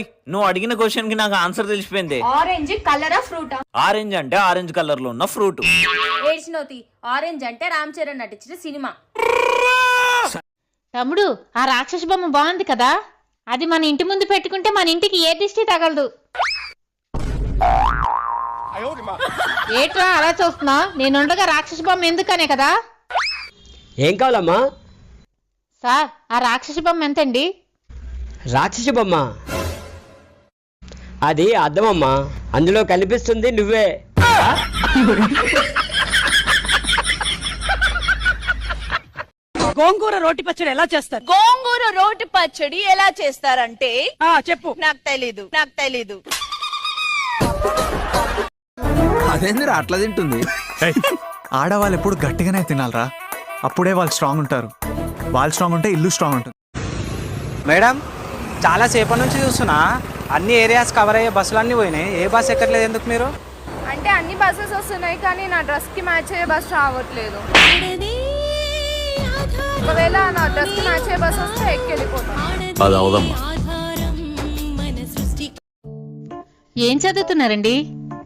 ఓయ్ నువ్వు అడిగిన క్వశ్చన్కి నాకు ఆన్సర్ తెలిసిపోయింది. ఆరెంజ్ కలరా ఫ్రూటా? ఆరెంజ్ అంటే ఆరెంజ్ కలర్లో ఉన్న ఫ్రూట్. ఏడ్చినోతి ఆరెంజ్ అంటే రామ్ చరణ్ నటించిన సినిమా. తమ్ముడు ఆ రాక్షస బొమ్మ బాగుంది కదా? అది మన ఇంటి ముందు పెట్టుకుంటే మన ఇంటికి ఏ దిష్టి తగలదు? ఏట్రా అలా చూస్తున్నా? నేనుండగా రాక్షస బొమ్మ ఎందుకనే కదా? ఏం కావాలమ్మా? సార్ ఆ రాక్షస బొమ్మ ఎంతండి? రాక్షసి బొమ్మ? అది అద్దమమ్మా అందులో కనిపిస్తుంది నువ్వే. గోంగూర రోటి పచ్చడి ఎలా చేస్తారు? గోంగూర రోటి పచ్చడి ఎలా చేస్తారంటే ఆ చెప్పు. నాకు తెలీదు నాకు తెలీదు. అదేందిరా అట్లా తింటుంది? ఆడవాళ్ళు ఎప్పుడు గట్టిగానే తినాలరా. అప్పుడే వాళ్ళు స్ట్రాంగ్ ఉంటారు. వాళ్ళు స్ట్రాంగ్ ఉంటే ఇల్లు స్ట్రాంగ్ ఉంటుంది. మేడం చాలా సేపటి నుంచి చూస్తున్నా. అన్ని ఏరియాస్ కవర్ అయ్యే బస్సులు అన్నీ పోయినాయి. ఏ బస్ ఎక్కట్లేదు ఎందుకు మీరు? అంటే అన్ని బస్సెస్ వస్తున్నాయి కానీ నా డ్రెస్కి మ్యాచ్ అయ్యే బస్ రావట్లేదు. ఒకవేళ నా డ్రెస్కి మ్యాచ్ అయ్యే బస్ వస్తే ఎక్కి వెళ్ళిపోతాను అది అవదమ్మా. ఏం చదువుతున్నారండి?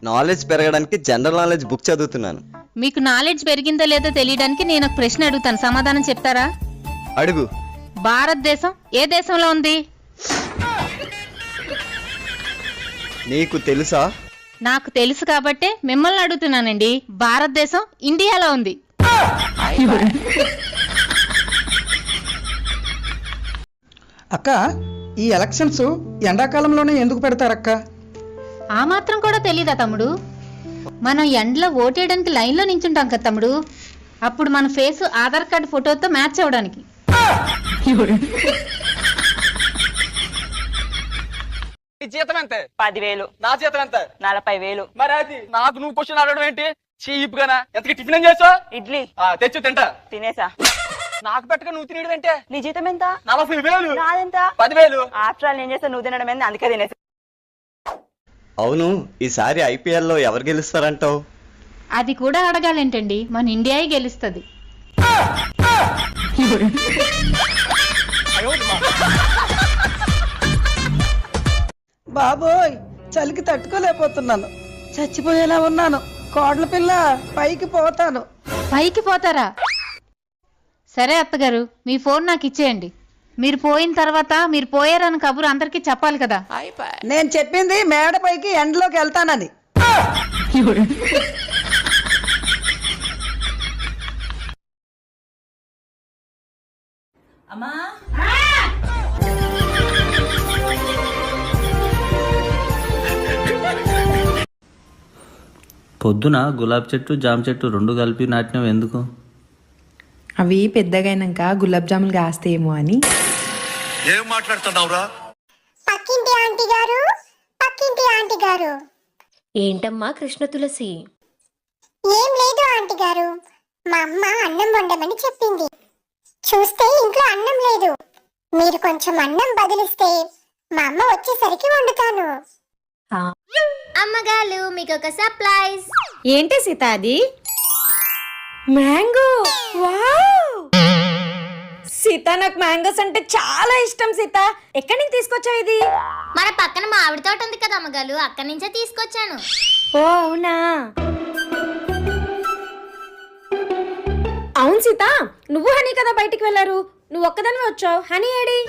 నాలెడ్జ్ పెరగడానికి జనరల్ నాలెడ్జ్ బుక్ చదువుతున్నాను. మీకు నాలెడ్జ్ పెరిగిందో లేదో తెలియడానికి నేను ఒక ప్రశ్న అడుగుతాను. సమాధానం చెప్తారా? అడుగు. భారతదేశం ఏ దేశంలో ఉంది? నీకు తెలుసా? నాకు తెలుసు కాబట్టే మిమ్మల్ని అడుగుతున్నానండి. భారతదేశం ఇండియాలో ఉంది. అక్క ఈ ఎలక్షన్స్ ఎండాకాలంలోనే ఎందుకు పెడతారక్క? ఆ మాత్రం కూడా తెలీదా తమ్ముడు? మనం ఎండలో ఓటేయడానికి లైన్లో నించుంటాం కదా తమ్ముడు. అప్పుడు మన ఫేస్ ఆధార్ కార్డు ఫోటోతో మ్యాచ్ అవ్వడానికి జీతం ఎంత? పదివేలు. నా జీతం ఎంత? నలభై వేలు మరి అది నాకు నువ్వు క్వశ్చన్ అడగడం ఏంటి? చీప్ గానా ఎంతకి టిఫిన్ ఏం చేసావు? ఇడ్లీ. తెచ్చు తింటా. తినేసా. నాకు పెట్టక నువ్వు తినేయడం ఏంటే? నీ జీతం ఎంత? నలభై వేలు. నాదెంత? పదివేలు. ఆఫ్టర్ ఆల్ నేను చేస్తే నువ్వు తినడం ఏంది? అందుకే తినేసా. అవును ఈసారి ఐపీఎల్లో ఎవరు గెలుస్తారంటావు? అది కూడా అడగాలేంటండి. మన ఇండియాయే గెలుస్తుంది. బాబోయ్ చలికి తట్టుకోలేకపోతున్నాను. చచ్చిపోయేలా ఉన్నాను. కోడల పిల్ల పైకి పోతాను. పైకి పోతారా? సరే అత్తగారు మీ ఫోన్ నాకు ఇచ్చేయండి. మీరు పోయిన తర్వాత మీరు పోయారని కబురు అందరికీ చెప్పాలి కదా. నేను చెప్పింది మేడ పైకి ఎండలోకి వెళ్తానని. పొద్దున గులాబ్ చెట్టు జామ చెట్టు రెండు కలిపి నాటినవి ఎందుకు? అవి పెద్దగైనాక గులాబ్ జాములు కాస్తేమో అని. ఏం మాట్లాడుతున్నావురా? పక్కింటి ఆంటీ గారు పక్కింటి ఆంటీ గారు. ఏంటమ్మా కృష్ణ తులసి? ఏం లేదు ఆంటీ గారు మా అమ్మ అన్నం వండమని చెప్పింది. చూస్తే ఇంట్లో అన్నం లేదు. మీరు కొంచెం అన్నం బదిలిస్తే మా అమ్మ వచ్చేసరికి వండుతాను. అమ్మగారు మీకు ఒక సర్ప్రైజ్. ఏంటి సీత అది? మ్యాంగో. వావ్! సీత నాకు మ్యాంగోస్ అంటే చాలా ఇష్టం సీత. ఎక్కడి నుంచి తీసుకొచ్చావు ఇది? మన పక్కన మామిడి తోట ఉంది కదా అమ్మగారు అక్కడి నుంచే తీసుకొచ్చాను. ఓ అవునా? అవును సీత నువ్వు హనీ కదా బయటికి వెళ్ళారు. నువ్వు ఒక్కదానివే వచ్చావు. హనీ ఏడి?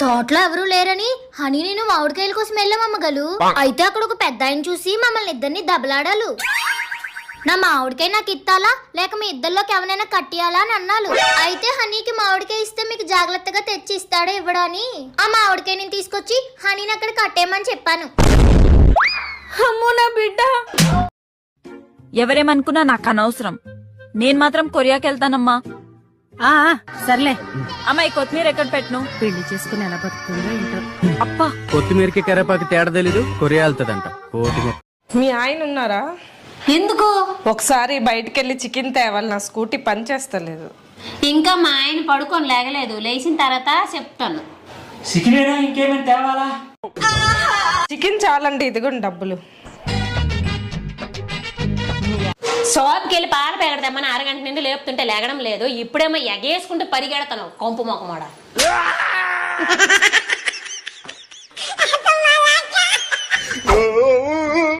తోటలో ఎవరూ లేరని. హనీ నేను మామిడికాయల కోసం వెళ్ళాం అమ్మగలు అయితే అక్కడ ఒక పెద్ద ఆయన చూసి మమ్మల్ని ఇద్దరిని దెబ్బలాడాలు నా మామిడికాయ నాకు ఇత్తాలా లేక మీ ఇద్దరిలోకి ఎవరైనా కట్టియాలా అని అన్నాడు అయితే హనీకి మామిడికాయ ఇస్తే మీకు జాగ్రత్తగా తెచ్చి ఇస్తాడో ఇవ్వడని ఆ మామిడికాయ నేను తీసుకొచ్చి హనీని అక్కడ కట్టేయమని చెప్పాను. అమ్మో నా బిడ్డ. ఎవరేమనుకున్నా నాకు అనవసరం. నేను మాత్రం కొరియాకి వెళ్తానమ్మా ఆ సర్లే. అమ్మాయి కొత్తిమీర ఎక్కడ పెట్టను? పెళ్ళి చేసుకుని ఎలా బతుకుతుందో ఏంటో. అప్పా కొత్తిమీరకి కరేపాకి తేడా తెలీదు కొరియా వెళ్తుందంట కోటి మీ ఆయన ఉన్నారా? ఎందుకు? ఒకసారి బయటికి వెళ్ళి చికెన్ తేవాలి నా స్కూటీ పని చేస్తలేదు ఇంకా మా ఆయన పడుకొని లేగలేదు లేచిన తర్వాత చెప్తాను. ఇంకేమైనా తేవాలా? చికెన్ చాలండి ఇదిగోండి డబ్బులు. షాప్కి వెళ్ళి పాలు పెగడదామని అరగంట నుండి లేపుతుంటే లేగడం లేదు. ఇప్పుడేమో ఎగేసుకుంటూ పరిగెడతాను కొంపు మొక్కమాడ